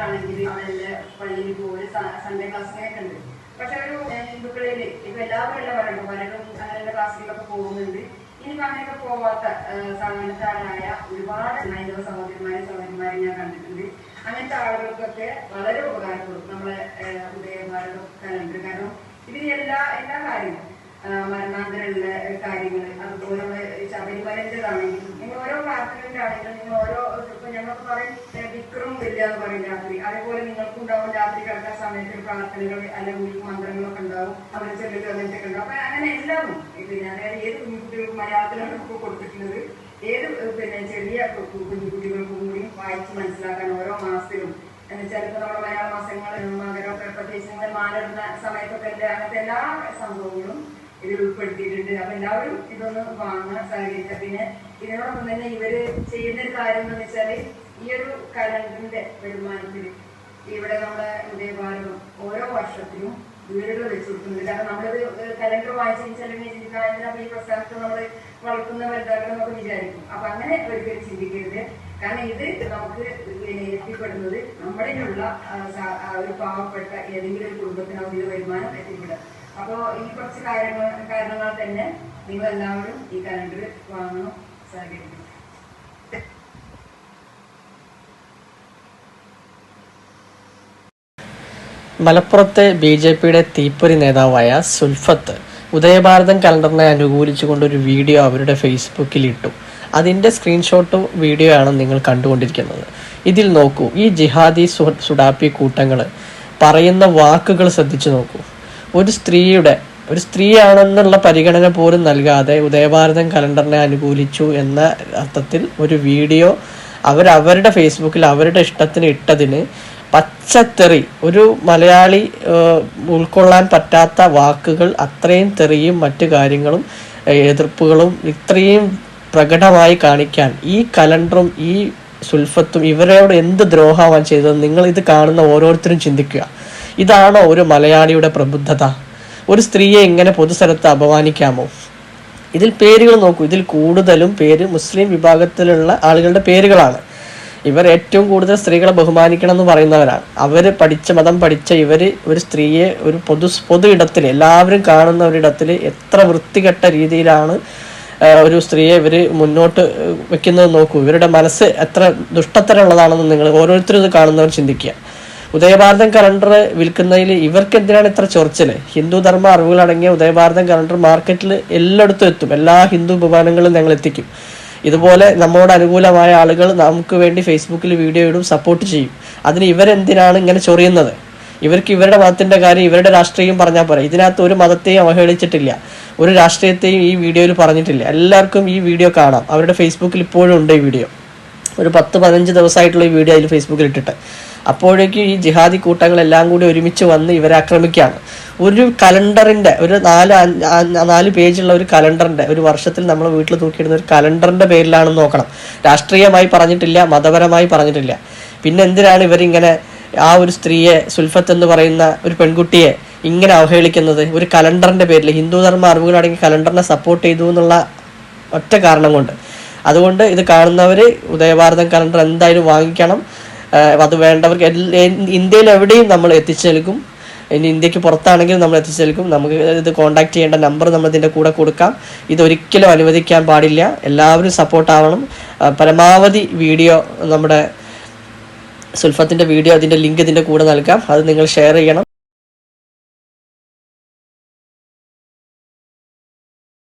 സമയത്താണെങ്കിൽ അവരെല്ലാം പള്ളിയിൽ പോയി സൺഡേ ക്ലാസ് അങ്ങനെയൊക്കെ ഉണ്ട് പക്ഷെ ഒരു ഹിന്ദുക്കളിൽ ഇപ്പൊ എല്ലാവരും എല്ലാം പറയുന്നു പലരും അങ്ങനെയുള്ള ക്ലാസ്സിലൊക്കെ പോകുന്നുണ്ട്. ഇനിയിപ്പോ അങ്ങനെയൊക്കെ പോവാത്ത സാധാരണക്കാരായ ഒരുപാട് ഹൈന്ദവ സഹോദരന്മാരെ സഹോദരന്മാരെ ഞാൻ കണ്ടിട്ടുണ്ട്. അങ്ങനത്തെ ആളുകൾക്കൊക്കെ വളരെ ഉപകാരപ്പെടും നമ്മളെ ഉദയന്മാരുടെ കലണ്ട് കാരണം ഇതിന് എല്ലാ എല്ലാ കാര്യങ്ങളും മരണാന്തരമുള്ള കാര്യങ്ങൾ അതുപോലെ ശബരിമലന്റെതാണെങ്കിലും ഇനി ഓരോ പ്രാർത്ഥനയുടെ ആണെങ്കിലും നിങ്ങൾ ഓരോ ഇപ്പൊ ഞങ്ങൾക്ക് പറയും വിക്രവും വിക്രം ഇല്ല എന്ന് പറയും രാത്രി. അതേപോലെ നിങ്ങൾക്ക് ഉണ്ടാവും രാത്രി കിടക്കാൻ സമയത്ത് പ്രാർത്ഥനകൾ അല്ലെങ്കിൽ മന്ത്രങ്ങളൊക്കെ ഉണ്ടാവും. അവരെ ചെല്ലുക അങ്ങനത്തെ ഉണ്ടാവും. അപ്പൊ അങ്ങനെ എല്ലാവരും പിന്നെ ഞാൻ ഏത് കുഞ്ഞുകുട്ടികൾക്കും മലയാളത്തിലാണ് നമുക്ക് കൊടുത്തിട്ടുള്ളത്. ഏത് പിന്നെ ചെറിയ കുഞ്ഞുകുട്ടികൾക്കും കൂടി വായിച്ച് മനസ്സിലാക്കാൻ ഓരോ മാസത്തിലും. ഇപ്പൊ നമ്മുടെ മലയാള മാസങ്ങൾ മകരമൊക്കെ പ്രത്യേകിച്ച് മാലിടുന്ന സമയത്തൊക്കെ അങ്ങനത്തെ എല്ലാ സംഭവങ്ങളും ഇതിൽ ഉൾപ്പെടുത്തിയിട്ടുണ്ട്. അപ്പൊ എല്ലാവരും ഇതൊന്ന് വാങ്ങാൻ സഹകരിക്കുക. പിന്നെ ഇതിനോടൊപ്പം തന്നെ ഇവർ ചെയ്യുന്ന ഒരു കാര്യം എന്ന് വെച്ചാൽ ഈ ഒരു കലണ്ടറിന്റെ വരുമാനത്തിൽ ഇവിടെ നമ്മുടെ ഉദയഭാരതം ഓരോ വർഷത്തിലും വീടുകൾ വെച്ച് കൊടുക്കുന്നുണ്ട്. കാരണം നമ്മളൊരു കലണ്ടർ വായിച്ചു ചിലപ്പോൾ ഈ പ്രസ്ഥാനത്ത് നമ്മൾ വളർത്തുന്ന വലുതാക്കണം എന്നൊക്കെ വിചാരിക്കും. അപ്പൊ അങ്ങനെ ഒരിക്കലും ചിന്തിക്കരുത്. കാരണം ഇത് നമുക്ക് പിന്നെ എത്തിപ്പെടുന്നത് നമ്മുടെയുള്ള ആ, ഒരു പാവപ്പെട്ട ഏതെങ്കിലും ഒരു കുടുംബത്തിനാവും ഇത് വരുമാനം എത്തിപ്പെടുക. അപ്പോ ഈ കുറച്ച് കാര്യങ്ങൾ കാരണങ്ങൾ തന്നെ നിങ്ങൾ എല്ലാവരും ഈ കലണ്ടർ വാങ്ങണം സഹകരിക്കണം മലപ്പുറത്തെ ബി ജെ പിയുടെ തീപ്പൊരി നേതാവായ സുൽഫത്ത് ഉദയഭാരതം കലണ്ടറിനെ അനുകൂലിച്ചുകൊണ്ട് ഒരു വീഡിയോ അവരുടെ ഫേസ്ബുക്കിൽ ഇട്ടു അതിന്റെ സ്ക്രീൻഷോട്ടും വീഡിയോ ആണ് നിങ്ങൾ കണ്ടുകൊണ്ടിരിക്കുന്നത്. ഇതിൽ നോക്കൂ ഈ ജിഹാദി സുഡാപ്പി കൂട്ടങ്ങൾ പറയുന്ന വാക്കുകൾ ശ്രദ്ധിച്ചു നോക്കൂ. ഒരു സ്ത്രീയുടെ ഒരു സ്ത്രീയാണെന്നുള്ള പരിഗണന പോലും നൽകാതെ ഉദയഭാരതം കലണ്ടറിനെ അനുകൂലിച്ചു എന്ന അർത്ഥത്തിൽ ഒരു വീഡിയോ അവർ അവരുടെ ഫേസ്ബുക്കിൽ അവരുടെ ഇഷ്ടത്തിന് ഇട്ടതിന് പച്ചത്തെറി ഒരു മലയാളി ഉൾക്കൊള്ളാൻ പറ്റാത്ത വാക്കുകൾ അത്രയും തെറിയും മറ്റു കാര്യങ്ങളും എതിർപ്പുകളും ഇത്രയും പ്രകടമായി കാണിക്കാൻ ഈ കലണ്ടറും ഈ സുൽഫത്തും ഇവരോട് എന്ത് ദ്രോഹമാണ് ചെയ്തത്? നിങ്ങൾ ഇത് കാണുന്ന ഓരോരുത്തരും ചിന്തിക്കുക. ഇതാണോ ഒരു മലയാളിയുടെ പ്രബുദ്ധത? ഒരു സ്ത്രീയെ എങ്ങനെ പൊതുസ്ഥലത്ത് അപമാനിക്കാമോ? ഇതിൽ പേരുകൾ നോക്കൂ. ഇതിൽ കൂടുതലും പേര് മുസ്ലിം വിഭാഗത്തിലുള്ള ആളുകളുടെ പേരുകളാണ്. ഇവർ ഏറ്റവും കൂടുതൽ സ്ത്രീകളെ ബഹുമാനിക്കണം എന്ന് പറയുന്നവരാണ്. അവർ പഠിച്ച മതം പഠിച്ച ഇവർ ഒരു സ്ത്രീയെ ഒരു പൊതു പൊതു ഇടത്തിൽ എല്ലാവരും കാണുന്ന ഒരു ഇടത്തിൽ എത്ര വൃത്തികെട്ട രീതിയിലാണ് ഒരു സ്ത്രീയെ ഇവർ മുന്നോട്ട് വെക്കുന്നത് നോക്കൂ. ഇവരുടെ മനസ്സ് എത്ര ദുഷ്ടത്തരമുള്ളതാണെന്ന് നിങ്ങൾ ഓരോരുത്തരും ഇത് കാണുന്നവർ ചിന്തിക്കുക. ഉദയഭാരതം കലണ്ടർ വിൽക്കുന്നതിൽ ഇവർക്ക് എന്തിനാണ് ഇത്ര ചൊറിച്ചൽ. ഹിന്ദു ധർമ്മ അറിവുകളടങ്ങിയ ഉദയഭാരതം കലണ്ടർ മാർക്കറ്റിൽ എല്ലായിടത്തും എത്തും. എല്ലാ ഹിന്ദു ഉപമാനങ്ങളും ഞങ്ങൾ എത്തിക്കും. ഇതുപോലെ നമ്മോട് അനുകൂലമായ ആളുകൾ നമുക്ക് വേണ്ടി ഫേസ്ബുക്കിൽ വീഡിയോ ഇടും സപ്പോർട്ട് ചെയ്യും. അതിന് ഇവരെന്തിനാണ് ഇങ്ങനെ ചൊറിയുന്നത്? ഇവർക്ക് ഇവരുടെ മതത്തിന്റെ കാര്യം ഇവരുടെ രാഷ്ട്രീയം പറഞ്ഞാൽ പോരാ. ഇതിനകത്ത് ഒരു മതത്തെയും അവഹേളിച്ചിട്ടില്ല. ഒരു രാഷ്ട്രീയത്തെയും ഈ വീഡിയോയിൽ പറഞ്ഞിട്ടില്ല. എല്ലാവർക്കും ഈ വീഡിയോ കാണാം. അവരുടെ ഫേസ്ബുക്കിൽ ഇപ്പോഴും ഉണ്ട് ഈ വീഡിയോ. ഒരു പത്ത് പതിനഞ്ച് ദിവസമായിട്ടുള്ള ഈ വീഡിയോ അതിൽ ഫേസ്ബുക്കിൽ ഇട്ടിട്ട്. അപ്പോഴേക്കും ഈ ജിഹാദി കൂട്ടങ്ങളെല്ലാം കൂടി ഒരുമിച്ച് വന്ന് ഇവരെ ആക്രമിക്കുകയാണ്. ഒരു കലണ്ടറിന്റെ ഒരു നാല് നാല് പേജുള്ള ഒരു കലണ്ടറിന്റെ ഒരു വർഷത്തിൽ നമ്മൾ വീട്ടിൽ തൂക്കിയിടുന്ന ഒരു കലണ്ടറിന്റെ പേരിലാണെന്ന് നോക്കണം. രാഷ്ട്രീയമായി പറഞ്ഞിട്ടില്ല മതപരമായി പറഞ്ഞിട്ടില്ല. പിന്നെ എന്തിനാണ് ഇവരിങ്ങനെ ആ ഒരു സ്ത്രീയെ സുൽഫത്ത് എന്ന് പറയുന്ന ഒരു പെൺകുട്ടിയെ ഇങ്ങനെ അവഹേളിക്കുന്നത്? ഒരു കലണ്ടറിന്റെ പേരിൽ ഹിന്ദു ധർമ്മ അറിവുകളടങ്ങിയ കലണ്ടറിനെ സപ്പോർട്ട് ചെയ്തു എന്നുള്ള ഒറ്റ കാരണം കൊണ്ട്. അതുകൊണ്ട് ഇത് കാണുന്നവർ ഉദയഭാരതം കലണ്ടർ എന്തായാലും വാങ്ങിക്കണം. അത് വേണ്ടവർക്ക് ഇന്ത്യയിൽ എവിടെയും നമ്മൾ എത്തിച്ചു നൽകും. ഇനി ഇന്ത്യയ്ക്ക് പുറത്താണെങ്കിലും നമ്മൾ എത്തിച്ചു നൽകും. നമുക്ക് ഇത് കോൺടാക്ട് ചെയ്യേണ്ട നമ്പർ നമ്മൾ ഇതിന്റെ കൂടെ കൊടുക്കാം. ഇതൊരിക്കലും അനുവദിക്കാൻ പാടില്ല. എല്ലാവരും സപ്പോർട്ട് ആവണം. പരമാവധി വീഡിയോ നമ്മുടെ സുൽഫത്തിന്റെ വീഡിയോ അതിന്റെ ലിങ്ക് ഇതിന്റെ കൂടെ നൽകാം. അത് നിങ്ങൾ ഷെയർ ചെയ്യണം.